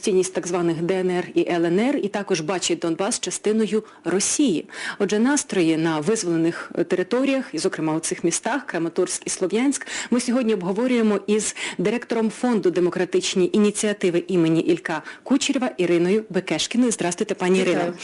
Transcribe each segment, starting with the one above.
самостійність так званих ДНР і ЛНР, і також бачить Донбас частиною Росії. Отже, настрої на визволених територіях, і, зокрема у цих містах Краматорськ і Слов'янськ, ми сьогодні обговорюємо із директором фонду демократичні ініціативи імені Ілька Кучерєва Іриною Бекешкіною. Здравствуйте, пані. Ірино.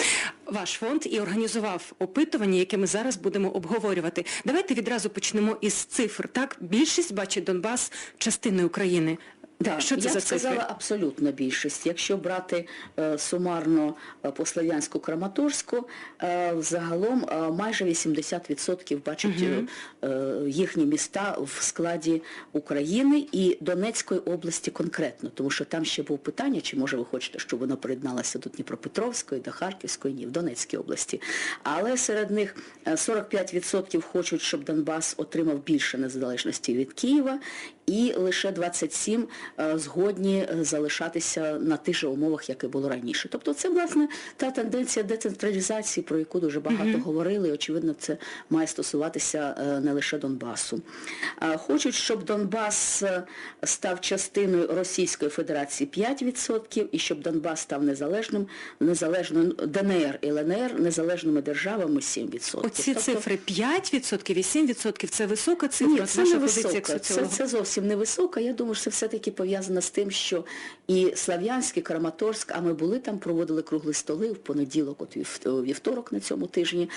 Ваш фонд і організував опитування, яке ми зараз будемо обговорювати. Давайте відразу почнемо із цифр. Так, більшість бачить Донбас частиною України. Да, Що це я за б сказала цифри? абсолютно більшість. Якщо брати е, сумарно е, по Слов'янську Краматорську, е, взагалом е, майже 80% бачать е, е, їхні міста в складі України і Донецької області конкретно, тому що там ще було питання, чи може ви хочете, щоб воно приєдналося до Дніпропетровської, до Харківської, ні, в Донецькій області. Але серед них е, 45% хочуть, щоб Донбас отримав більше незалежності від Києва, і лише 27 е, згодні е, залишатися на тих же умовах, як і було раніше. Тобто це, власне, та тенденція децентралізації, про яку дуже багато говорили, і, очевидно, це має стосуватися е, не лише Донбасу. Хочуть, щоб Донбас став частиною Російської Федерації 5%, і щоб Донбас став незалежним, незалежною ДНР і ЛНР незалежними державами 7%. Оці Тобто- цифри 5% і 7% – це висока цифра. ні, це не висока. Це, це зовсім не висока. Я думаю, що це все-таки пов'язано з тим, що і Слав'янськ, і Краматорськ, а ми були там, проводили круглі столи в понеділок, от вівторок на цьому тижні.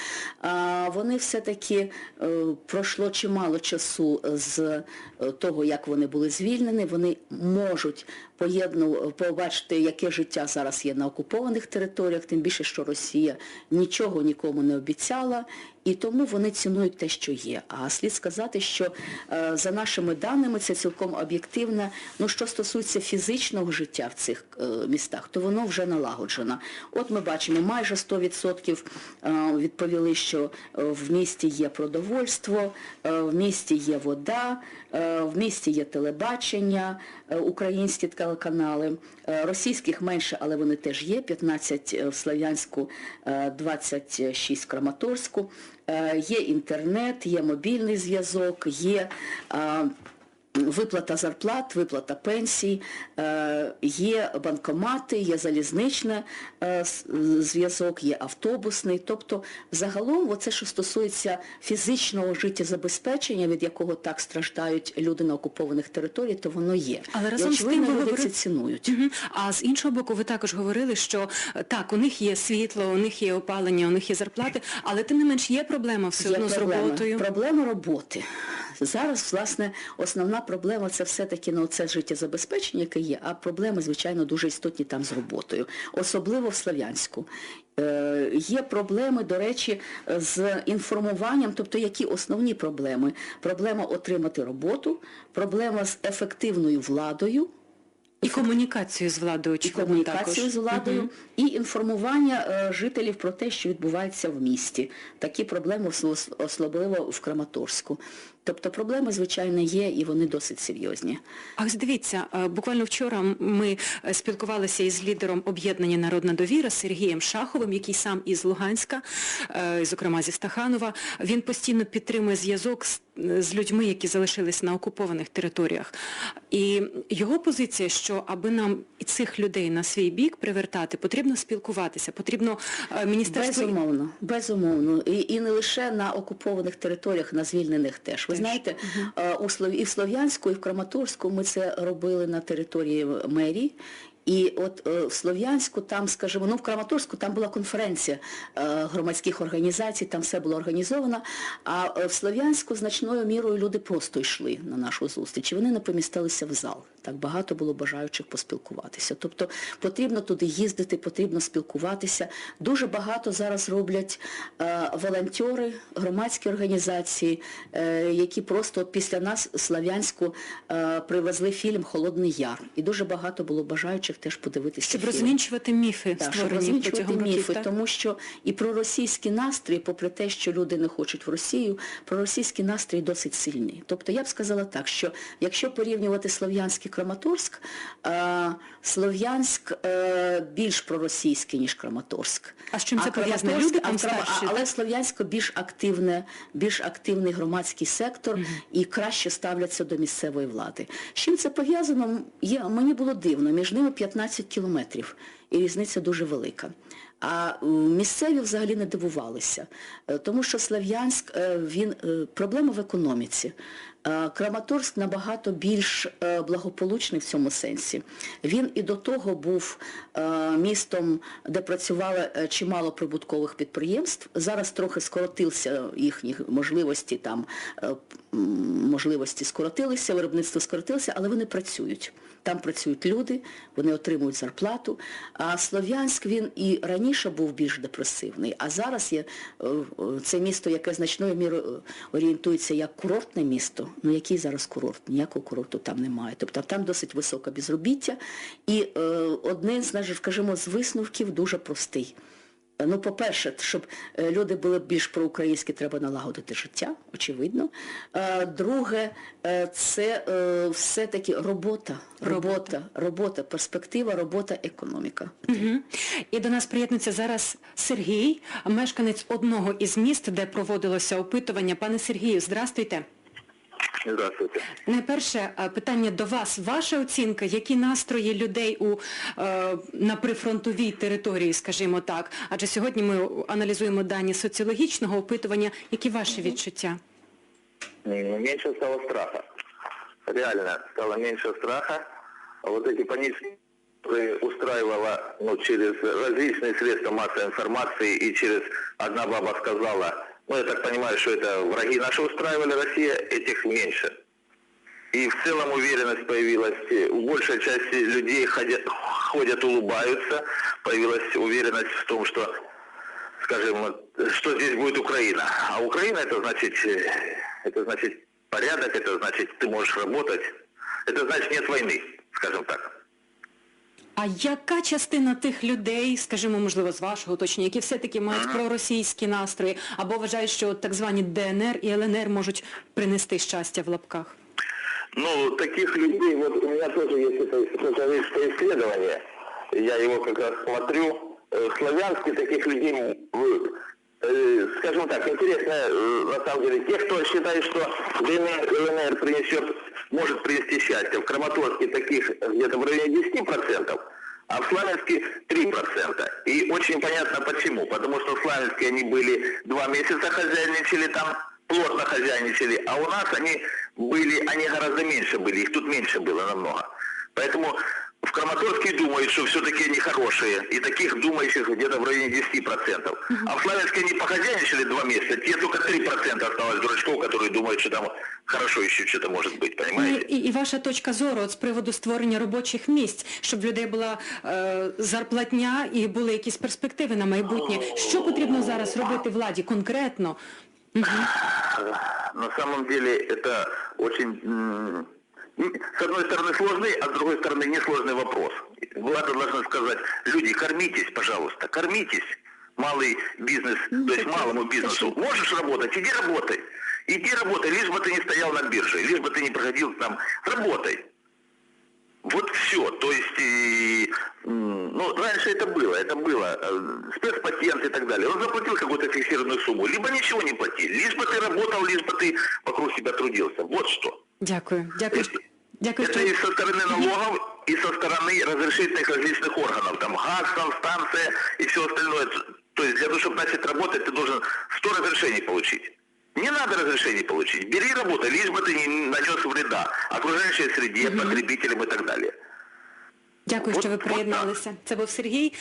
Вони все-таки е, пройшло чимало часу з е, того, як вони були звільнені. Вони можуть поєдну побачити, яке життя зараз є на окупованих територіях, тим більше, що Росія нічого нікому не обіцяла, і тому вони цінують те, що є. А слід сказати, що е, за нашими даними це цілком об'єктивно. Ну, що стосується фізичного життя в цих е, містах, то воно вже налагоджено. От ми бачимо, майже 100% е, відповіли, що е, в місті є продовольство, е, в місті є вода, в місті є телебачення, українські телеканали. Е, Російських менше, але вони теж є. 15 в Слов'янську, е, 26 в Краматорську. Е, Є інтернет, є мобільний зв'язок, є е, виплата зарплат, виплата пенсій, е, є банкомати, є залізничний е, зв'язок, є автобусний. Тобто, загалом, оце, що стосується фізичного життєзабезпечення, від якого так страждають люди на окупованих територіях, то воно є. Але І, разом з тим ви люди це цінують. А з іншого боку, ви також говорили, що е, так, у них є світло, у них є опалення, у них є зарплати, але тим не менш є проблема все одно з роботою. Проблема роботи. Зараз, власне, основна проблема це все-таки ну, це життєзабезпечення, яке є, а проблеми, звичайно, дуже істотні там з роботою, особливо в Слов'янську. Е, є проблеми, до речі, з інформуванням, тобто які основні проблеми? Проблема отримати роботу, проблема з ефективною владою, І комунікацію з владою, і комунікацію також. з владою, і інформування е, жителів про те, що відбувається в місті. Такі проблеми особливо в Краматорську. Тобто проблеми, звичайно, є, і вони досить серйозні. А ось дивіться, е, буквально вчора ми е, спілкувалися із лідером об'єднання Народна довіра Сергієм Шаховим, який сам із Луганська, е, зокрема зі Стаханова. Він постійно підтримує зв'язок з, з людьми, які залишились на окупованих територіях. І його позиція, що аби нам і цих людей на свій бік привертати, потрібно спілкуватися, потрібно міністерство... Безумовно, безумовно. І, і не лише на окупованих територіях, на звільнених теж. Ви. Знаєте, е, у і в Слов'янську, і в Краматорську ми це робили на території мерії. І от е, в Слов'янську, там, скажімо, ну в Краматорську там була конференція е, громадських організацій, там все було організовано. А е, в Слов'янську значною мірою люди просто йшли на нашу зустріч. І вони не помістилися в зал. Так багато було бажаючих поспілкуватися. Тобто потрібно туди їздити, потрібно спілкуватися. Дуже багато зараз роблять е, волонтери, громадські організації, е, які просто от після нас Слав'янську е, привезли фільм Холодний Яр. І дуже багато було бажаючих теж подивитися. Щоб фільм. розвінчувати міфи, Так, щоб протягом міфи, років. так? тому що і проросійські настрої, попри те, що люди не хочуть в Росію, проросійські настрої досить сильні. Тобто я б сказала так, що якщо порівнювати Слов'янськ і Краматорськ, е, Слов'янськ е, більш проросійський, ніж Краматорськ. А з чим це пов'язано? Люди там старші, Але? Слов'янсько більш активне, більш активний громадський сектор і краще ставляться до місцевої влади. З чим це пов'язано? Є, мені було дивно. Між ними 15 кілометрів, і різниця дуже велика. А е, місцеві взагалі не дивувалися, е, тому що Слов'янськ, е, він, проблема в економіці. Краматорськ набагато більш благополучний в цьому сенсі. Він і до того був містом, де працювало чимало прибуткових підприємств. Зараз трохи скоротився їхні можливості, там можливості скоротилися, виробництво скоротилося, але вони працюють. Там працюють люди, вони отримують зарплату. А Слов'янськ він і раніше був більш депресивний, а зараз є е, це місто, яке значною мірою е, орієнтується як курортне місто. Ну який зараз курорт? Ніякого курорту там немає. Тобто там досить високе безробіття. І е, одне скажімо, з висновків дуже простий. Ну, по-перше, щоб е, люди були більш проукраїнські, треба налагодити життя, очевидно. Друге, е, це е, все-таки робота, робота, робота, перспектива, робота, економіка. Мгм. І до нас приєднується зараз Сергій, мешканець одного із міст, де проводилося опитування. Пане Сергію, здрастуйте. Здравствуйте. Найперше е, питання до вас. Ваша оцінка, які настрої людей у, е, на прифронтовій території, скажімо так? Адже сьогодні ми аналізуємо дані соціологічного опитування. Які ваші відчуття? М, Меньше стало страха. Реально стало меньше страха. А вот эти понижения, которые устраивала ну, через различные средства массовой информации и через одна баба сказала, ну я так понимаю, что это враги наши устраивали, Россия, этих меньше. И в целом уверенность появилась, у большей части людей ходят, ходят улыбаются, появилась уверенность в том, что, скажем, что здесь будет Украина. А Украина это значит, э, это значит порядок, это значит ты можешь работать, это значит нет войны, скажем так. А яка частина тих людей, скажімо, можливо, з вашого уточнення, які все-таки мають проросійські настрої, або вважають, що так звані ДНР і ЛНР можуть принести щастя в лапках? Ну, таких людей, вот у меня тоже есть это социологическое исследование, я его как раз смотрю, Э, в Славянске таких людей, м, в- э, скажем так, интересно, э, на самом деле, те, кто считает, что ДНР, ЛНР принесет, может принести счастье, в Краматорске таких где-то в районе 10%, а в Славянске 3%. И очень понятно почему. Потому что в Славянске они были два месяца хозяйничали там, плотно хозяйничали, а у нас они были, они гораздо меньше были, их тут меньше было намного. Поэтому в Краматорске думают, что все-таки они хорошие, и таких думающих где-то в районе 10%. А в Славянске они похозяйничали два месяца, те только 3% осталось дурачков, которые думают, что там хорошо еще что-то может быть, Ну, понимаете? і, і ваша точка зору от з приводу створення робочих місць, щоб в людей була е, зарплатня і були якісь перспективи на майбутнє. Що потрібно зараз робити владі конкретно? На самом деле это очень, м, с одной стороны сложный, а с другой стороны несложный вопрос. Влада должна сказать, люди, кормитесь, пожалуйста, кормитесь. Малый бизнес, то есть малому бизнесу. Можешь работать, иди работай. Иди работай, лишь бы ты не стоял на бирже, лишь бы ты не проходил там, работай. Вот все. То есть, и, м, ну, раньше это было, это было, э, спецпатент и так далее. Он заплатил какую-то фиксированную сумму, либо ничего не платил, лишь бы ты работал, лишь бы ты вокруг себя трудился. Вот что. Дякую. Дякую. Это, Дякую, это що и со стороны налогов, и со стороны разрешительных различных органов. Там газ, там станция и все остальное. То есть для того, чтобы начать работать, ты должен 100 разрешений получить. Не надо разрешений получить. Бери работу, лишь бы ты не нанес вреда окружающей среде, потребителям и так далее. Дякую, що ви приєдналися. Це був Сергій,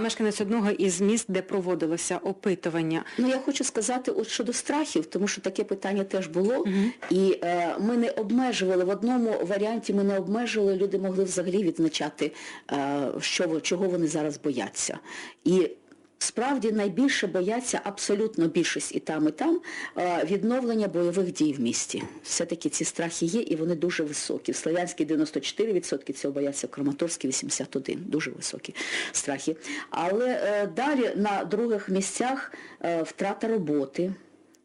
мешканець одного із міст, де проводилося опитування. Ну я хочу сказати от щодо страхів, тому що таке питання теж було. І е, ми не обмежували в одному варіанті, ми не обмежували, люди могли взагалі відзначати, е, що чого вони зараз бояться. І Справді найбільше бояться абсолютно більшість і там, і там е, відновлення бойових дій в місті. Все-таки ці страхи є і вони дуже високі. В Слов'янській 94% цього бояться, в Краматорській 81%. Дуже високі страхи. Але е, далі на других місцях е, втрата роботи,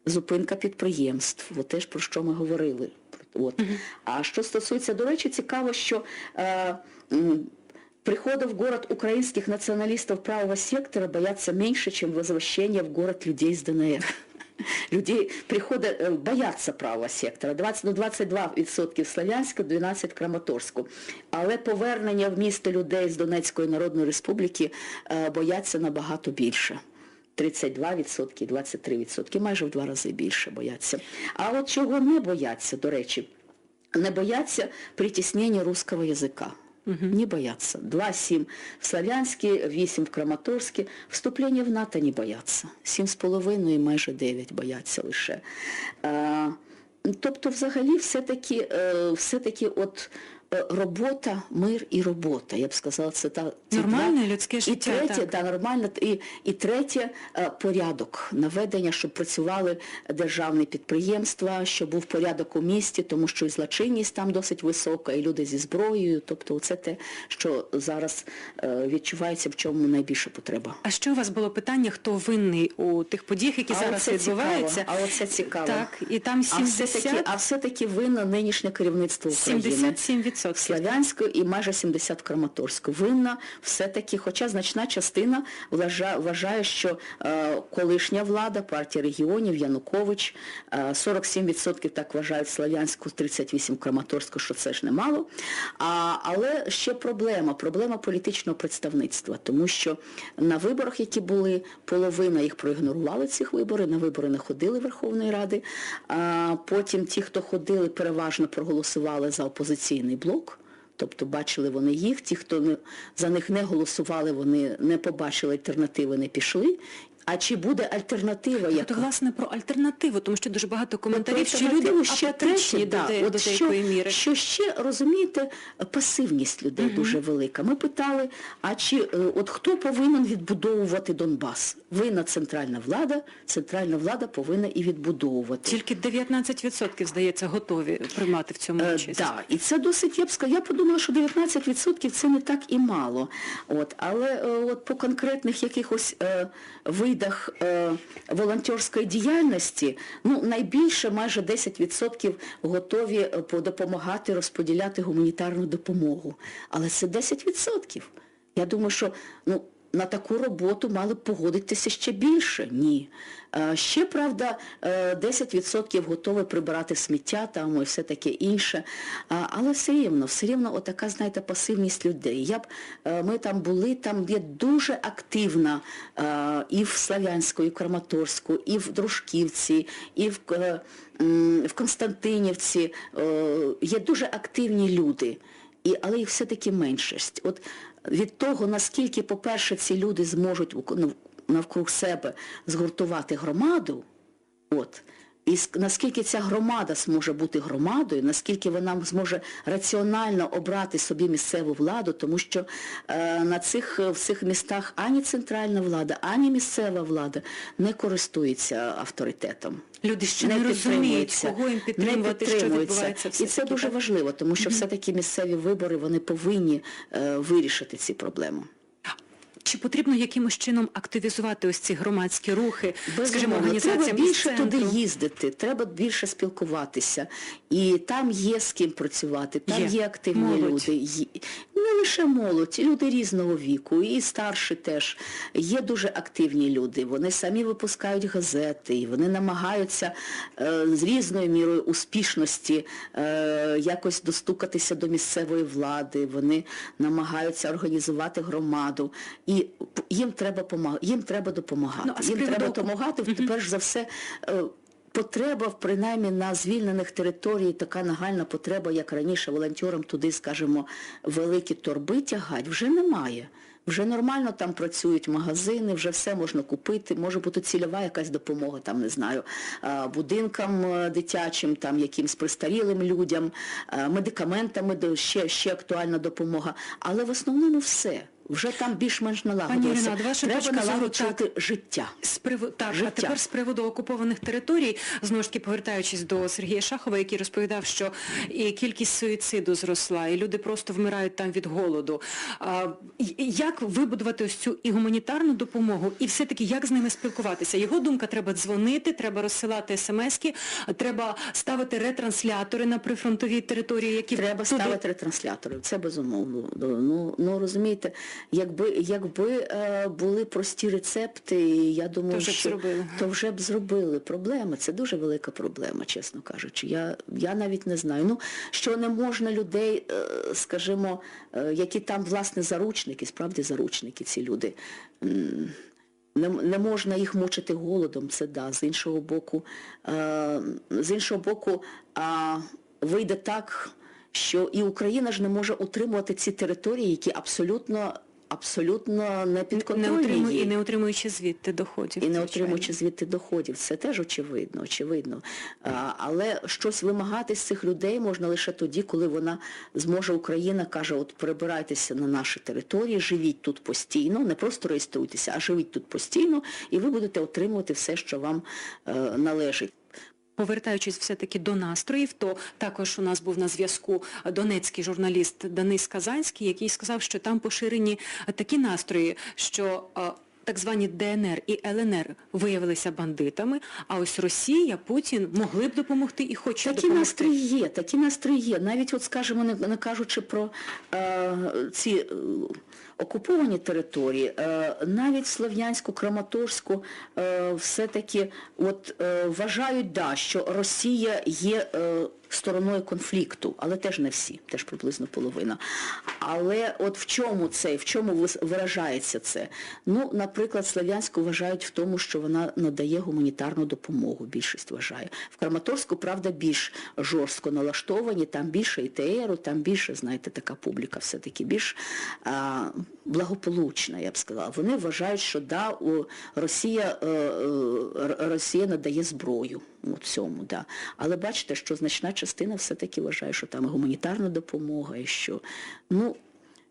зупинка підприємств, от теж про що ми говорили. От. А що стосується, до речі, цікаво, що е, прихода в город украинских националистов правого сектора боятся меньше, чем возвращения в город людей из ДНР. Люди приходят, э, бояться правого сектора. 20, ну, 22% в Слов'янську, 12% в Краматорську. Але повернення в місто людей з Донецької Народної Республіки е, бояться набагато більше. 32%, 23%, майже в два рази більше бояться. А от чого не бояться, до речі, не бояться притіснення русского язика. Не боятся. 2,7 в Славянській, 8 в Краматорській. Вступлення в НАТО не бояться. 7,5 і майже 9 бояться лише. Тобто, взагалі, все-таки, е, все-таки от робота, мир і робота. Я б сказала, це та ці Нормальне два. людське І третє, так. да, нормально. І, і третє е, порядок наведення, щоб працювали державні підприємства, щоб був порядок у місті, тому що і злочинність там досить висока, і люди зі зброєю. Тобто це те, що зараз е, відчувається, в чому найбільша потреба. А що у вас було питання, хто винний у тих подіях, які А зараз відбуваються? цікаво, а оце цікаво. Так, і там А все-таки, 70, все-таки винно нинішнє керівництво України. 77%. Слов'янську і майже 70 в Краматорську. Винна все-таки, хоча значна частина вважає, що е, колишня влада, партія регіонів, Янукович, е, 47% так вважають Слов'янську, 38% Краматорську, що це ж немало. А, але ще проблема, проблема політичного представництва, тому що на виборах, які були, половина їх проігнорували цих вибори, на вибори не ходили Верховної Ради, а потім ті, хто ходили, переважно проголосували за опозиційний блок. Тобто бачили вони їх, ті, хто за них не голосували, вони не побачили альтернативи, не пішли. А чи буде альтернатива, Тобто, яка? власне, про альтернативу, тому що дуже багато коментарів, що люди ще апатичні третє, до, от до що, деякої міри. Що ще, розумієте, пасивність людей дуже велика. Ми питали, а чи е, от хто повинен відбудовувати Донбас? Винна центральна влада, центральна влада повинна і відбудовувати. Тільки 19%, здається, готові приймати в цьому Е, участь. да, і це досить, я б сказала, я подумала, що 19% це не так і мало. От, але е, от по конкретних якихось е, видах е, волонтерської діяльності, ну, найбільше, майже 10% готові е, допомагати розподіляти гуманітарну допомогу. Але це 10%. Я думаю, що ну, на таку роботу мали б погодитися ще більше. Ні. Е, Ще, правда, е, 10% готові прибирати сміття там і все таке інше. Але все рівно, все рівно отака, знаєте, пасивність людей. Я б, е, ми там були, там є дуже активна е, і в Славянську, і в Краматорську, і в Дружківці, і в, е, в Константинівці. е, Є дуже активні люди. Але їх все-таки меншість. От від того, наскільки, по-перше, ці люди зможуть навкруг себе згуртувати громаду, от, і наскільки ця громада зможе бути громадою, наскільки вона зможе раціонально обрати собі місцеву владу, тому що е, на цих, е, в цих містах ані центральна влада, ані місцева влада не користується авторитетом. Люди ще не, розуміють, кого їм не підтримувати, що відбувається. І це дуже так? важливо, тому що все-таки місцеві вибори вони повинні е, вирішити ці проблеми. Чи потрібно якимось чином активізувати ось ці громадські рухи, скажімо, організаціям треба більше туди їздити, треба більше спілкуватися. І там є з ким працювати, там Є. є, активні Молодь. люди. Не лише молодь, люди різного віку, і старші теж. Є дуже активні люди. Вони самі випускають газети, і вони намагаються е, з різною мірою успішності е, якось достукатися до місцевої влади. Вони намагаються організувати громаду. І їм треба їм треба допомагати. Ну, а їм треба допомагати, перш за все. е, Потреба, принаймні, на звільнених територіях, така нагальна потреба, як раніше, волонтерам туди, скажімо, великі торби тягати, вже немає. Вже нормально там працюють магазини, вже все можна купити, може бути цільова якась допомога, там, не знаю, будинкам е, дитячим, там, якимсь престарілим людям, медикаментами, ще, ще актуальна допомога. Але в основному все. Вже там більш-менш налагодилося. Ренат, ваша Треба налагоджувати життя. З приводу так, а тепер з приводу окупованих територій, знову ж таки повертаючись до Сергія Шахова, який розповідав, що і кількість суїциду зросла, і люди просто вмирають там від голоду. А, як вибудувати ось цю і гуманітарну допомогу, і все-таки як з ними спілкуватися? Його думка, треба дзвонити, треба розсилати смски, треба ставити ретранслятори на прифронтовій території, які Треба туди- ставити ретранслятори, це безумовно. Ну, ну розумієте, якби, якби е, були прості рецепти, я думаю, То що зробили. то вже б зробили. Проблема, це дуже велика проблема, чесно кажучи. Я, я навіть не знаю. Ну, що не можна людей, е, скажімо, е, які там, власне, заручники, справді заручники ці люди. Не, не можна їх мучити голодом, це да. З іншого боку, е, з іншого боку, а, вийде так, що і Україна ж не може утримувати ці території, які абсолютно, абсолютно не підконтрольні. і не отримуючи звідти доходів. І не отримуючи звідти доходів. Це теж очевидно, очевидно. А, але щось вимагати з цих людей можна лише тоді, коли вона зможе, Україна каже, от перебирайтеся на наші території, живіть тут постійно, не просто реєструйтеся, а живіть тут постійно, і ви будете отримувати все, що вам е, належить. Повертаючись все-таки до настроїв, то також у нас був на зв'язку донецький журналіст Денис Казанський, який сказав, що там поширені такі настрої, що е, так звані ДНР і ЛНР виявилися бандитами, а ось Росія, Путін могли б допомогти і хочуть Такі допомогти. настрої є, такі настрої є. Навіть, от скажімо, не, не кажучи про е, ці е, окуповані території, е, навіть Слов'янську, Краматорську е, все-таки е, вважають, що Росія є стороною конфлікту, але теж не всі, теж приблизно половина. Але от в чому це, в чому виражається це? Ну, наприклад, Слов'янську вважають в тому, що вона надає гуманітарну допомогу, більшість вважає. В Краматорську, правда, більш жорстко налаштовані, там більше ІТРу, там більше, знаєте, така публіка все-таки більш благополучна, я б сказала. Вони вважають, що да, Росія, е, е, Росія надає зброю у цьому, да. Але бачите, що значна частина все-таки вважає, що там гуманітарна допомога, і що, ну,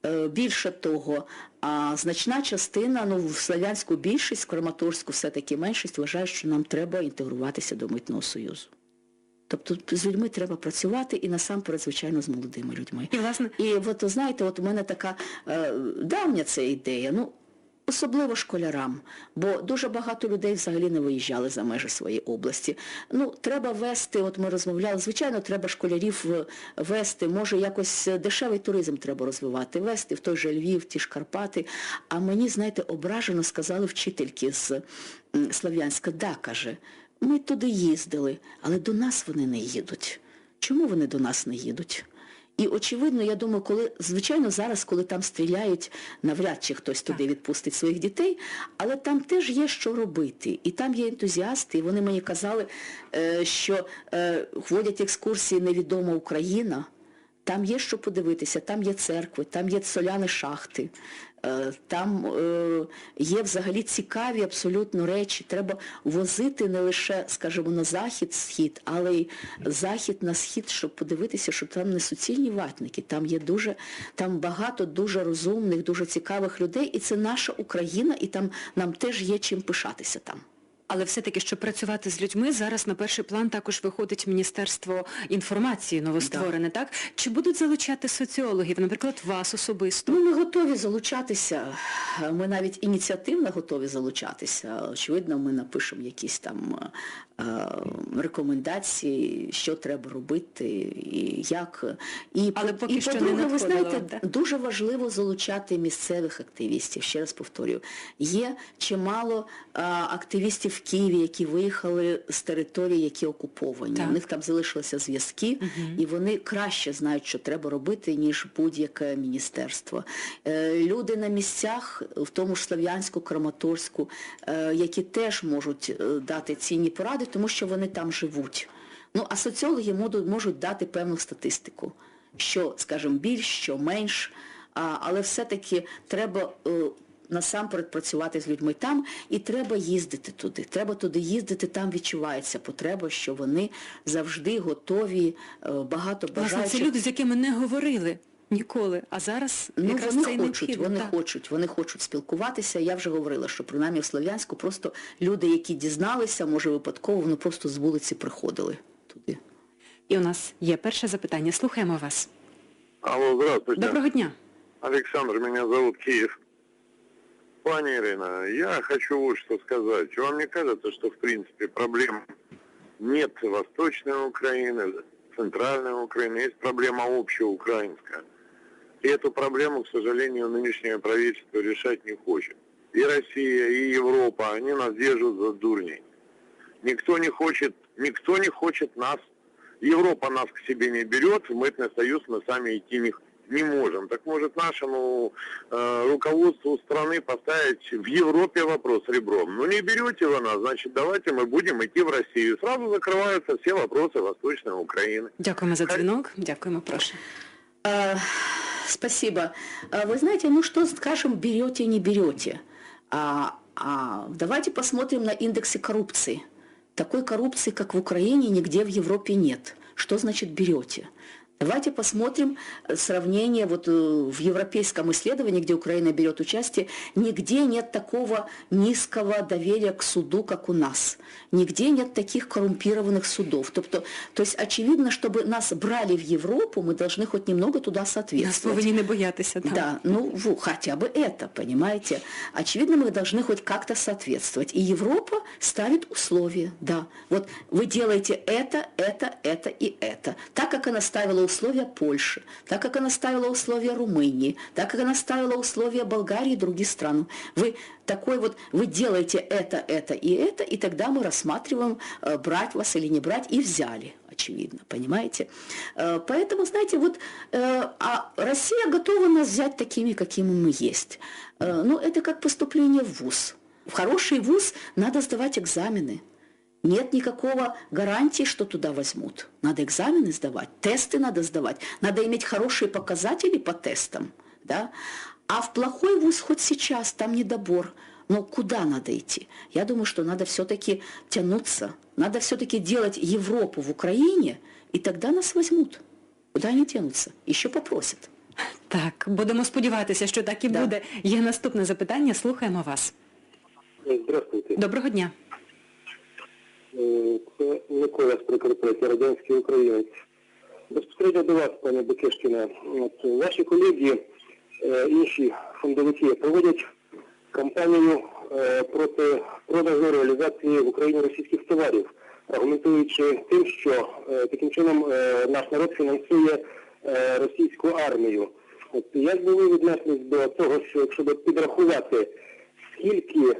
Е, Більше того, а значна частина, ну в Слов'янську більшість, в Краматорську все-таки меншість вважає, що нам треба інтегруватися до митного союзу. Тобто з людьми треба працювати і насамперед, звичайно, з молодими людьми. І, власне, І от знаєте, от у мене така е, давня ця ідея, ну особливо школярам, бо дуже багато людей взагалі не виїжджали за межі своєї області. Ну, треба вести, от ми розмовляли, звичайно, треба школярів е, вести, може якось дешевий туризм треба розвивати, вести в той же Львів, ті ж Карпати. А мені, знаєте, ображено сказали вчительки з Слов'янська, да, каже, ми туди їздили, але до нас вони не їдуть. Чому вони до нас не їдуть? І очевидно, я думаю, коли, звичайно, зараз, коли там стріляють, навряд чи хтось туди відпустить своїх дітей, але там теж є що робити. І там є ентузіасти, і вони мені казали, е, що е, ходять екскурсії Невідома Україна. Там є що подивитися, там є церкви, там є соляні шахти, е, там е, є взагалі цікаві абсолютно речі. Треба возити не лише, скажімо, на захід, схід, але й захід на схід, щоб подивитися, що там не суцільні ватники, там є дуже, там багато дуже розумних, дуже цікавих людей, і це наша Україна, і там нам теж є чим пишатися там. Але все-таки, щоб працювати з людьми, зараз на перший план також виходить Міністерство інформації новостворене, так? Чи будуть залучати соціологів, наприклад, вас особисто? Ну, ми готові залучатися. Ми навіть ініціативно готові залучатися. Очевидно, ми напишемо якісь там рекомендації, що треба робити і як. І, Але поки і що по-друге, ви знаєте, дуже важливо залучати місцевих активістів. Ще раз повторюю, є чимало а, активістів в Києві, які виїхали з територій, які окуповані. Так. У них там залишилися зв'язки, і вони краще знають, що треба робити, ніж будь-яке міністерство. Е, Люди на місцях, в тому ж Слов'янську, Краматорську, е, які теж можуть е, дати цінні поради, тому що вони там живуть. Ну, а соціологи можуть, дати певну статистику, що, скажімо, більш, що менш, а, але все-таки треба е, насамперед працювати з людьми там і треба їздити туди. Треба туди їздити, там відчувається потреба, що вони завжди готові, е, багато Власне, це люди, з якими не говорили ніколи, а зараз Ну, якраз вони це хочуть, вони так. хочуть, вони хочуть спілкуватися. Я вже говорила, що принаймні в Слов'янську просто люди, які дізналися, може випадково, вони просто з вулиці приходили туди. І у нас є перше запитання. Слухаємо вас. Алло, здравствуйте. Доброго дня. Александр, меня зовут Киев. Пани Ирина, я хочу вот что сказать. Вам не кажется, что в принципе проблем нет Восточной Украины, Центральной Украины, есть проблема общая украинская. И эту проблему, к сожалению, нынешнее правительство решать не хочет. И Россия, и Европа, они нас держат за дурней. Никто не хочет, никто не хочет нас. Европа нас к себе не берет, в мытный союз мы сами идти не, не можем. Так может нашему э, руководству страны поставить в Европе вопрос ребром. Ну не берете вы нас, значит давайте мы будем идти в Россию. Сразу закрываются все вопросы Восточной Украины. Дякуємо за дзвінок. Дякуємо, прошу. Спасибо. Вы знаете, ну что скажем, берете, не берете. А, а давайте посмотрим на индексы коррупции. Такой коррупции, как в Украине, нигде в Европе нет. Что значит берете? Давайте посмотрим э, сравнение вот э, в европейском исследовании, где Украина берет участие, нигде нет такого низкого доверия к суду, как у нас. Нигде нет таких коррумпированных судов. Тобто, то есть очевидно, чтобы нас брали в Европу, мы должны хоть немного туда Нас соответствовать. повинні не боятися. так. Да, ну хотя бы это, понимаете. Очевидно, мы должны хоть как-то соответствовать. И Европа ставит условия, да. Вот вы делаете это, это, это и это. Так как она ставила условия Польши, так как она ставила условия Румынии, так как она ставила условия Болгарии и других стран. Вы такой вот, вы делаете это, это и это, и тогда мы рассматриваем, э, брать вас или не брать, и взяли очевидно, понимаете? Э, Поэтому, знаете, вот э, а Россия готова нас взять такими, какими мы есть. Э, Ну, это как поступление в ВУЗ. В хороший ВУЗ надо сдавать экзамены. Нет никакого гарантии, что туда возьмут. Надо экзамены сдавать, тесты надо сдавать, надо иметь хорошие показатели по тестам. Да? А в плохой вуз хоть сейчас, там недобор. Но куда надо идти? Я думаю, что надо все-таки тянуться, надо все-таки делать Европу в Украине, и тогда нас возьмут. Куда они тянутся? Еще попросят. Так, будемо сподіватися, що так і Да. буде. Є наступне запитання. Слухаємо вас. Здравствуйте. Доброго дня. Е, Це Микола з Прикарпаття, радянський українець. Безпосередньо до вас, пане Бекешкіна. Ваші колеги, е, інші фондовики, проводять кампанію е, проти продажу реалізації в Україні російських товарів, аргументуючи тим, що таким чином наш народ фінансує російську армію. От як би ви віднеслись до того, що якщо підрахувати, скільки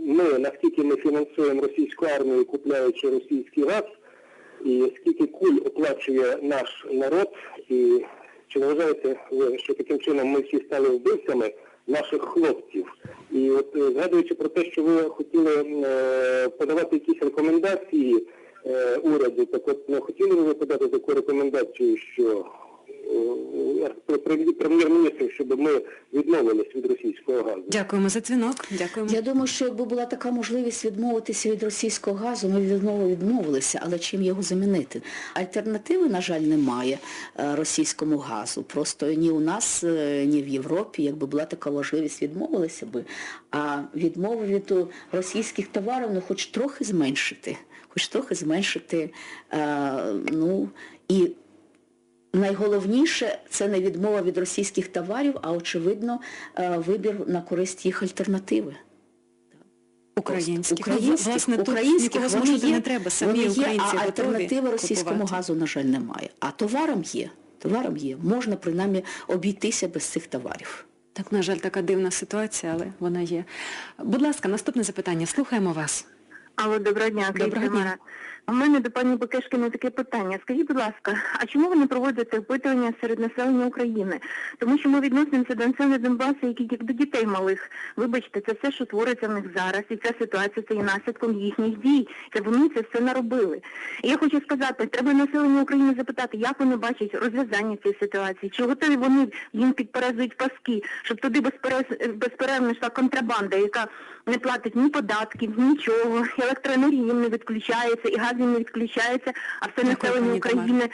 ми, наскільки ми фінансуємо російську армію, купляючи російський газ, і скільки куль оплачує наш народ, і чи вважаєте ви, що таким чином ми всі стали вбивцями наших хлопців? І от е, згадуючи про те, що ви хотіли е, подавати якісь рекомендації е, уряду, так от не хотіли б ви подати таку рекомендацію, що е, прем'єр-міністру, щоб ми відмовились від російського газу? Дякуємо за дзвінок. Дякуємо. Я думаю, що якби була така можливість відмовитися від російського газу, ми б від відмовилися, але чим його замінити? Альтернативи, на жаль, немає е, російському газу. Просто ні у нас, е, ні в Європі, якби була така можливість, відмовилися би. А відмови від російських товарів, ну хоч трохи зменшити, хоч трохи зменшити, ну і Найголовніше це не відмова від російських товарів, а очевидно е, вибір на користь їх альтернативи. Українських. Українських, власне, тут українських нікого вони змушувати є, не треба. Самі вони є, українці а альтернативи російському купувати. газу, на жаль, немає. А товарам є. Товарам є. Можна принаймні обійтися без цих товарів. Так, на жаль, така дивна ситуація, але вона є. Будь ласка, наступне запитання. Слухаємо вас. Алло, доброго дня, Доброго дня. У мене до пані Бекешкіна таке питання. Скажіть, будь ласка, а чому ви не проводите опитування серед населення України? Тому що ми відносимося до населення Донбасу, як, як до дітей малих. Вибачте, це все, що твориться в них зараз, і ця ситуація це є наслідком їхніх дій. Це вони це все наробили. І я хочу сказати, треба населення України запитати, як вони бачать розв'язання цієї ситуації, чи готові вони їм підперезують паски, щоб туди безперервно йшла контрабанда, яка не платить ні податків, нічого, електроенергія їм не відключається, і газ їм не відключається, а все Дякую, населення. України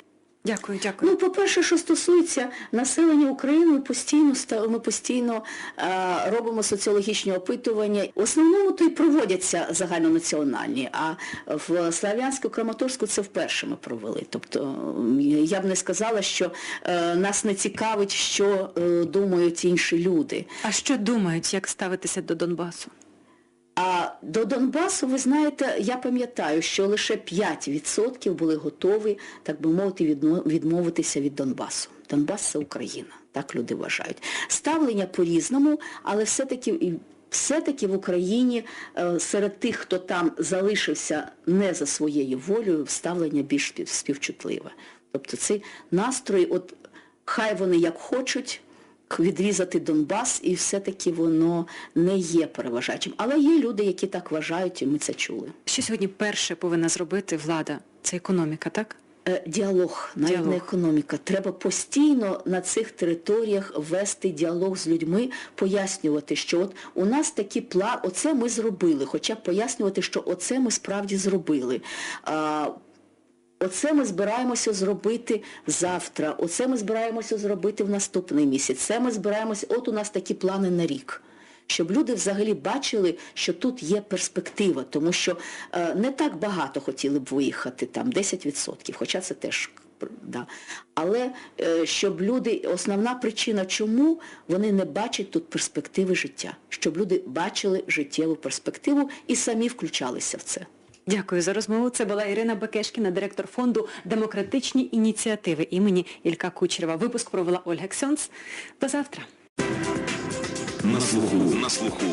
Дякую, дякую. Ну, по-перше, що стосується населення України, ми постійно ми постійно е, робимо соціологічні опитування. В основному то й проводяться загальнонаціональні, а в Слав'янську Краматорську це вперше ми провели. Тобто я б не сказала, що е, нас не цікавить, що е, думають інші люди. А що думають, як ставитися до Донбасу? До Донбасу, ви знаєте, я пам'ятаю, що лише 5% були готові, так би мовити, відмовитися від Донбасу. Донбас це Україна. Так люди вважають. Ставлення по-різному, але все-таки все-таки в Україні е, серед тих, хто там залишився не за своєю волею, ставлення більш співчутливе. Тобто ці настрої, от хай вони як хочуть, відрізати Донбас, і все-таки воно не є переважаючим. Але є люди, які так вважають, і ми це чули. Що сьогодні перше повинна зробити влада? Це економіка, так? Е, Діалог, навіть Діалог. не економіка. Треба постійно на цих територіях вести діалог з людьми, пояснювати, що от у нас такі плани, оце ми зробили, хоча б пояснювати, що оце ми справді зробили. А, Оце ми збираємося зробити завтра, оце ми збираємося зробити в наступний місяць, це ми збираємося, от у нас такі плани на рік. Щоб люди взагалі бачили, що тут є перспектива, тому що е, не так багато хотіли б виїхати, там 10%, хоча це теж да. Але е, щоб люди, основна причина, чому вони не бачать тут перспективи життя, щоб люди бачили життєву перспективу і самі включалися в це. Дякую за розмову. Це була Ірина Бекешкіна, директор фонду Демократичні ініціативи імені Ілька Кучерева. Випуск провела Ольга Ксьонц. До завтра. На слуху. На слуху.